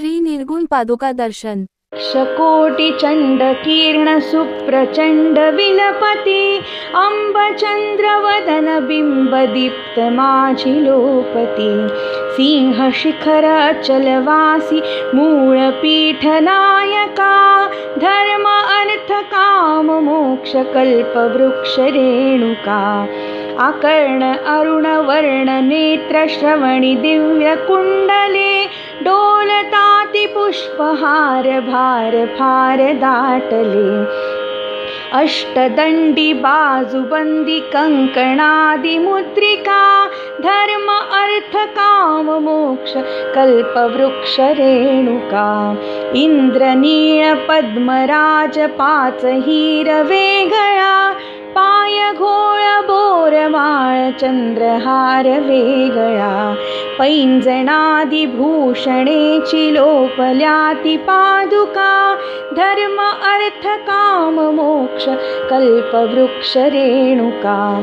श्री निर्गुण पादुका दर्शन. शकोटिचण्डकीर्णसुप्रचण्ड विलपति अम्बचन्द्रवदनबिम्बदीप्तमाझिलोपति सिंहशिखरचलवासि मूळपीठनायका धर्म अर्थकाममोक्षकल्पवृक्षरेणुका आकर्ण अरुणवर्णनेत्रश्रवणि दिव्यकुण्डले डोलताति पुष्पहार भार फार दाटले अष्टदण्डि बाजुबन्दि कङ्कणादिमुद्रिका धर्म अर्थकाममोक्ष कल्पवृक्षरेणुका इन्द्रनीळपद्मराजपाचहीरवेगळा चन्द्रहार वेगळा पैञ्जणादिभूषणे चिलोपल्याति पादुका. धर्म अर्थकाममोक्ष कल्पवृक्षरेणुका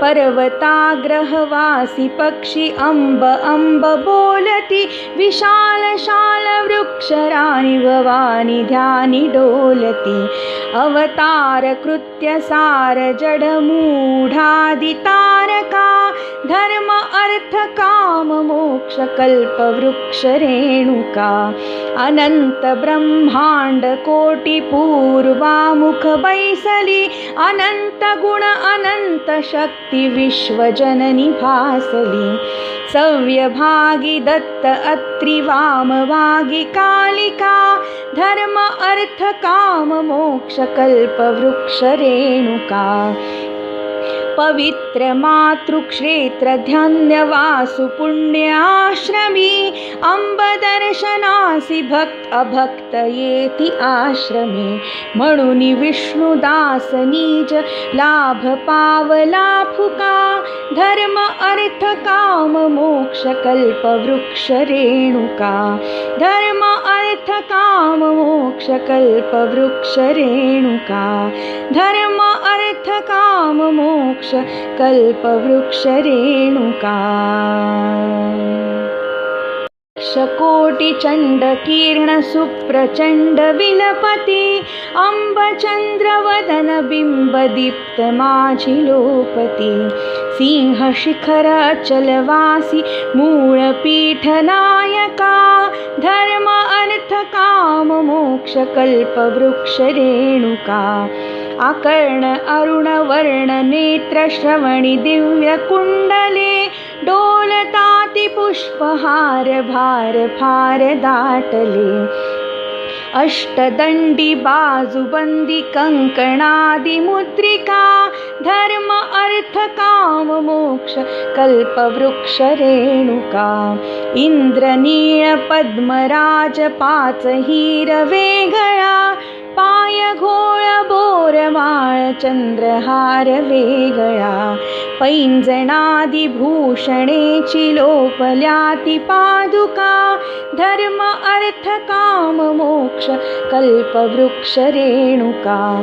पर्वताग्रहवासि पक्षि अम्ब अम्ब बोलति विशालशालवृक्षराणि भवानि ध्यानि डोलति। अवतारकृत्य सारजडमूढादितारका धर्म अर्थकाममोक्षकल्पवृक्षरेणुका अनन्तब्रह्माण्डकोटिपूर्वामुखवैसलि अनन्तगुण अनन्तशक्तिविश्वजननि भासलि सव्यभागि दत्त अत्रिवामवागि कालिका। धर्म अर्थकाममोक्षकल्पवृक्षरेणुका पवित्रमातृक्षेत्रधन्यवासु पुण्याश्रमी अम्बदर्शनासि भक्त अभक्तयेति आश्रमे मणुनि विष्णुदासनीज लाभपावलाफुका धर्म अर्थकाममोक्षकल्पवृक्षरेणुका धर्म अर्थकाममोक्षकल्पवृक्षरेणुका धर्म अर्थकाममोक्ष कल्पवृक्षरेणुका। शकोटिचण्डकीर्णसुप्रचण्ड विलपति मूळपीठनायका धर्म अर्थकाममोक्षकल्पवृक्षरेणुका आकर्ण अरुणवर्णनेत्रश्रवणि दिव्यकुण्डले डोलताति पुष्पहार भार फार दाटले। अष्टदण्डि कङ्कणादिमुद्रिका धर्म अर्थकाममोक्ष कल्पवृक्षरेणुका इन्द्रनीळपद्मराजपाचहीरवेगळा चन्द्रहार वेगळा. पैञ्जणादिभूषणे चिलोपल्याति पादुका. धर्म अर्थकाममोक्ष कल्पवृक्षरेणुका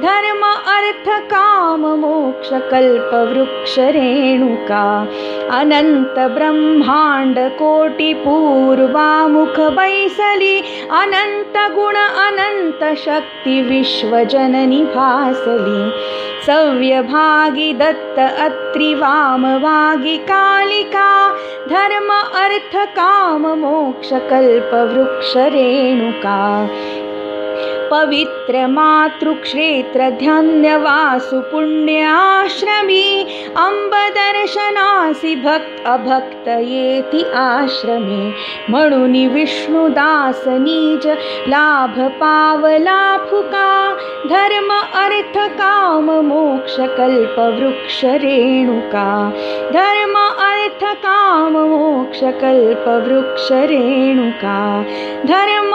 धर्म अर्थ काम मोक्ष कल्पवृक्ष रेणुका। अनंत ब्रह्मांड कोटी पूर्वामुख बैसली। अनंत गुण अनंत शक्ती विश्वजननी भासली। सव्यभागी दत्त अत्रि वामवागी कालिका। धर्म अर्थ काम मोक्ष कल्पवृक्ष रेणुका पवित्र पुण्याश्रमी अंबदर्शनासि भक्त अभक्त येति आश्रमे म्हणून विष्णुदास नीज लाभ पावला फुका धर्म अर्थ काम मोक्ष कल्प वृक्ष रेणुका धर्म अर्थ काम मोक्ष कल्प वृक्ष रेणुका धर्म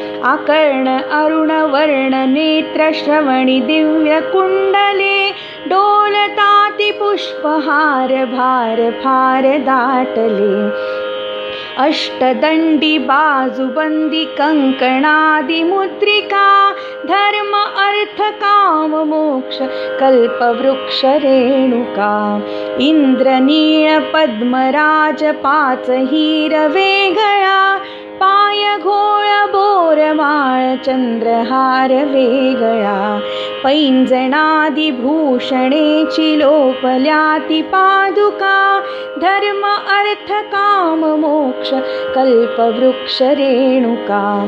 आकर्ण अरुणवर्ण नेत्र श्रवणि दिव्यकुण्डले डोलताति पुष्पहार भार फार दाटले। अष्टदण्डि बाजुबन्दि कङ्कणादिमुद्रिका धर्म अर्थ काम मोक्ष कल्पवृक्ष रेणुका इन्द्रनीळ पद्मराज पाच हिरवेगळा पाय घोळ बोरमाळ चंद्रहार वेगळा. पैंजणादिभूषणेची लोपल्याति पादुका. धर्म अर्थ काम मोक्ष कल्पवृक्ष रेणुका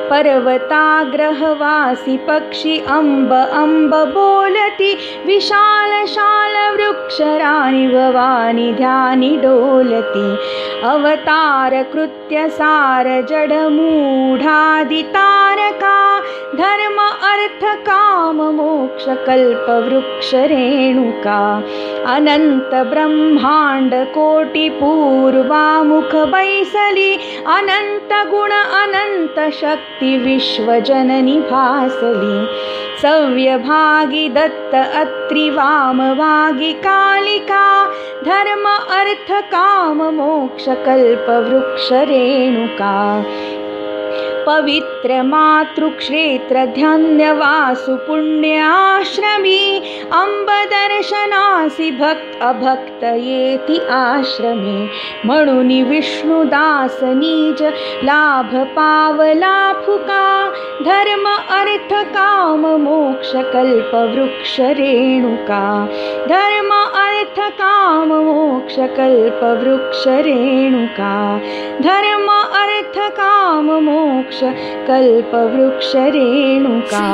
पर्वताग्रहवासि पक्षि अम्ब अम्ब बोलति विशाल शाल वृक्षराणि भवानि ध्यानि डोलति। अवतार जडमूढादितारका धर्म अर्थ कल्पवृक्ष रेणुका अनन्त ब्रह्माण्ड कोटि पूर्वामुख बैसली अनन्त गुण अनन्त शक्ति विश्वजननि भासली सव्यभागी दत्त अत्रि वामवागी कालिका धर्म अर्थ काम मोक्ष कल्पवृक्ष रेणुका पवित्र मातृक्षेत्र ध्यान्यवासु पुण्याश्रमी अंबदर्शनासि भक्त अभक्त येति आश्रमे म्हणून विष्णुदास नीज लाभ पावला फुका धर्म अर्थ काम मोक्ष कल्पवृक्ष रेणुका धर्म अर्थ काम मोक्ष कल्पवृक्ष रेणुका धर्म मोक्ष कल्पवृक्ष रेणुका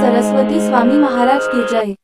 सरस्वती स्वामी महाराज की जय।